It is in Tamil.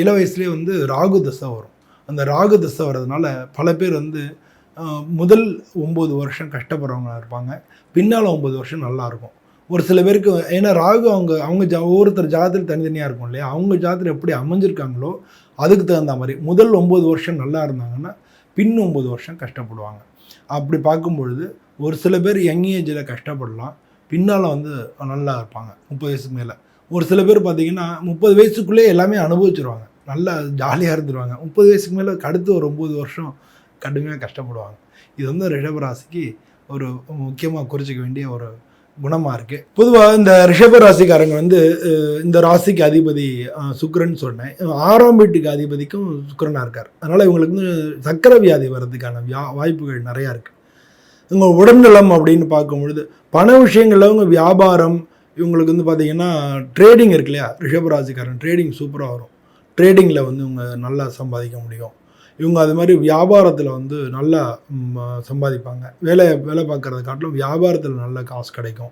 இள வயசுலேயே வந்து ராகு தசை வரும். அந்த ராகு தசை வர்றதுனால பல பேர் வந்து முதல் ஒம்பது வருஷம் கஷ்டப்படுறவங்களா இருப்பாங்க. பின்னால் ஒம்பது வருஷம் நல்லாயிருக்கும் ஒரு சில பேருக்கு ஏன்னா ராகு அவங்க அவங்க ஜா ஒவ்வொருத்தர் ஜாதத்தில் தனித்தனியாக இருக்கும் இல்லையா? அவங்க ஜாதத்தில் எப்படி அமைஞ்சிருக்காங்களோ அதுக்கு தகுந்த மாதிரி முதல் ஒம்பது வருஷம் நல்லா இருந்தாங்கன்னா பின் ஒம்பது வருஷம் கஷ்டப்படுவாங்க. அப்படி பார்க்கும்பொழுது ஒரு சில பேர் யங் ஏஜில் கஷ்டப்படலாம். பின்னால் வந்து நல்லா இருப்பாங்க. முப்பது வயசுக்கு மேலே. ஒரு சில பேர் பார்த்தீங்கன்னா முப்பது வயசுக்குள்ளே எல்லாமே அனுபவிச்சிருவாங்க. நல்லா ஜாலியாக இருந்துருவாங்க. முப்பது வயசுக்கு மேலே அடுத்து ஒரு ஒம்பது வருஷம் கடுமையாக கஷ்டப்படுவாங்க. இது வந்து ரிஷபராசிக்கு ஒரு முக்கியமாக குறிச்சிக்க வேண்டிய ஒரு குணமாக இருக்குது பொதுவாக இந்த ரிஷப ராசிக்காரங்க வந்து இந்த ராசிக்கு அதிபதி சுக்கரன் சொன்னேன். ஆறாம் வீட்டுக்கு அதிபதிக்கும் சுக்கரனாக இருக்கார். அதனால் இவங்களுக்கு வந்து சக்கரை வியாதி வர்றதுக்கான வியா வாய்ப்புகள் நிறையா இருக்குது இவங்க உடல்நலம் அப்படின்னு பார்க்கும் பொழுது பண விஷயங்களில் இவங்க வியாபாரம் இவங்களுக்கு வந்து பார்த்தீங்கன்னா ட்ரேடிங் இருக்கு இல்லையா? ரிஷபராசிக்காரன் ட்ரேடிங் சூப்பராக வரும். ட்ரேடிங்கில் வந்து இவங்க நல்லா சம்பாதிக்க முடியும். இவங்க அது மாதிரி வியாபாரத்தில் வந்து நல்லா சம்பாதிப்பாங்க. வேலை வேலை பார்க்குறத காட்டிலும் வியாபாரத்தில் நல்ல காசு கிடைக்கும்.